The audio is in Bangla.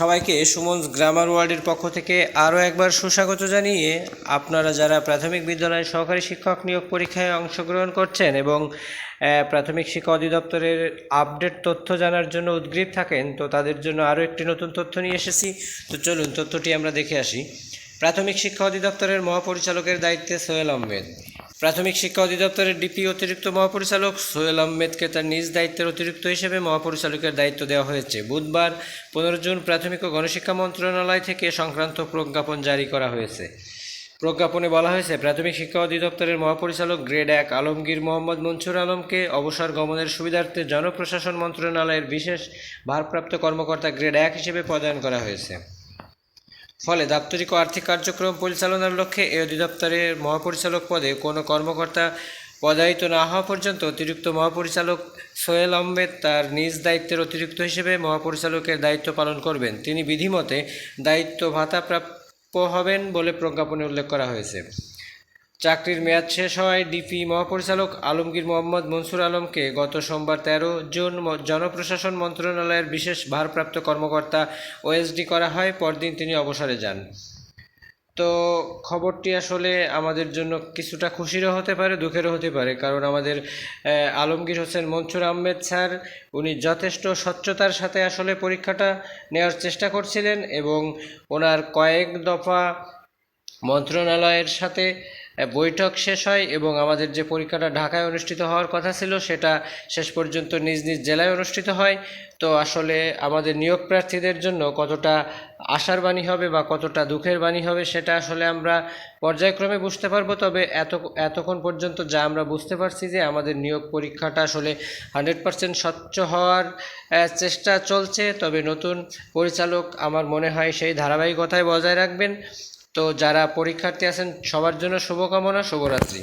সবাইকে সুমনস গ্রামার ওয়ার্ল্ডের পক্ষ থেকে আরও একবার সুস্বাগত জানিয়ে আপনারা যারা প্রাথমিক বিদ্যালয়ে সহকারী শিক্ষক নিয়োগ পরীক্ষায় অংশগ্রহণ করছেন এবং প্রাথমিক শিক্ষা অধিদপ্তরের আপডেট তথ্য জানার জন্য উদ্গ্রীব থাকেন, তো তাদের জন্য আরও একটি নতুন তথ্য নিয়ে এসেছি। তো চলুন তথ্যটি আমরা দেখে আসি। প্রাথমিক শিক্ষা অধিদপ্তরের মহাপরিচালকের দায়িত্বে সোহেল আহমেদ। প্রাথমিক শিক্ষা অধিদপ্তরের ডিপি অতিরিক্ত মহাপরিচালক সোহেল আহমেদকে তার নিজ দায়িত্বের অতিরিক্ত হিসেবে মহাপরিচালকের দায়িত্ব দেওয়া হয়েছে। বুধবার পনেরো জুন প্রাথমিক ও গণশিক্ষা মন্ত্রণালয় থেকে সংক্রান্ত প্রজ্ঞাপন জারি করা হয়েছে। প্রজ্ঞাপনে বলা হয়েছে, প্রাথমিক শিক্ষা অধিদপ্তরের মহাপরিচালক গ্রেড এক আলমগীর মোহাম্মদ মনসুর আলমকে অবসর গমনের সুবিধার্থে জনপ্রশাসন মন্ত্রণালয়ের বিশেষ ভারপ্রাপ্ত কর্মকর্তা গ্রেড এক হিসেবে প্রদান করা হয়েছে। ফলে দাপ্তরিক ও আর্থিক কার্যক্রম পরিচালনার লক্ষ্যে এই অধিদপ্তরের মহাপরিচালক পদে কোনো কর্মকর্তা পদায়িত না হওয়া পর্যন্ত অতিরিক্ত মহাপরিচালক সোহেল আহমেদ তার নিজ দায়িত্বের অতিরিক্ত হিসেবে মহাপরিচালকের দায়িত্ব পালন করবেন। তিনি বিধিমতে দায়িত্ব ভাতা প্রাপ্য হবেন বলে প্রজ্ঞাপনে উল্লেখ করা হয়েছে। চাকরির মেয়াদ শেষ হওয়ায় ডিপি মহাপরিচালক আলমগীর মোহাম্মদ মনসুর আলমকে গত সোমবার তেরো জুন জনপ্রশাসন মন্ত্রণালয়ের বিশেষ ভারপ্রাপ্ত কর্মকর্তা ওএসডি করা হয়, পরদিন তিনি অবসরে যান। তো খবরটি আসলে আমাদের জন্য কিছুটা খুশিরও হতে পারে, দুঃখেরও হতে পারে, কারণ আমাদের আলমগীর হোসেন মনসুর আহমেদ স্যার, উনি যথেষ্ট স্বচ্ছতার সাথে আসলে পরীক্ষাটা নেওয়ার চেষ্টা করছিলেন এবং ওনার কয়েক দফা মন্ত্রণালয়ের সাথে বৈঠক শেষ হয় এবং আমাদের যে পরীক্ষাটা ঢাকায় অনুষ্ঠিত হওয়ার কথা ছিল, সেটা শেষ পর্যন্ত নিজ নিজ জেলায় অনুষ্ঠিত হয়। তো আসলে আমাদের নিয়োগ প্রার্থীদের জন্য কতটা আশার বাণী হবে বা কতটা দুঃখের বাণী হবে, সেটা আসলে আমরা পর্যায়ক্রমে বুঝতে পারব। তবে এত, এতক্ষণ পর্যন্ত যা আমরা বুঝতে পারছি যে আমাদের নিয়োগ পরীক্ষাটা আসলে হান্ড্রেড পার্সেন্ট স্বচ্ছ হওয়ার চেষ্টা চলছে। তবে নতুন পরিচালক আমার মনে হয় সেই ধারাবাহিকতায় বজায় রাখবেন। তো যারা পরীক্ষার্থী আছেন সবার জন্য শুভকামনা শুভরাত্রি।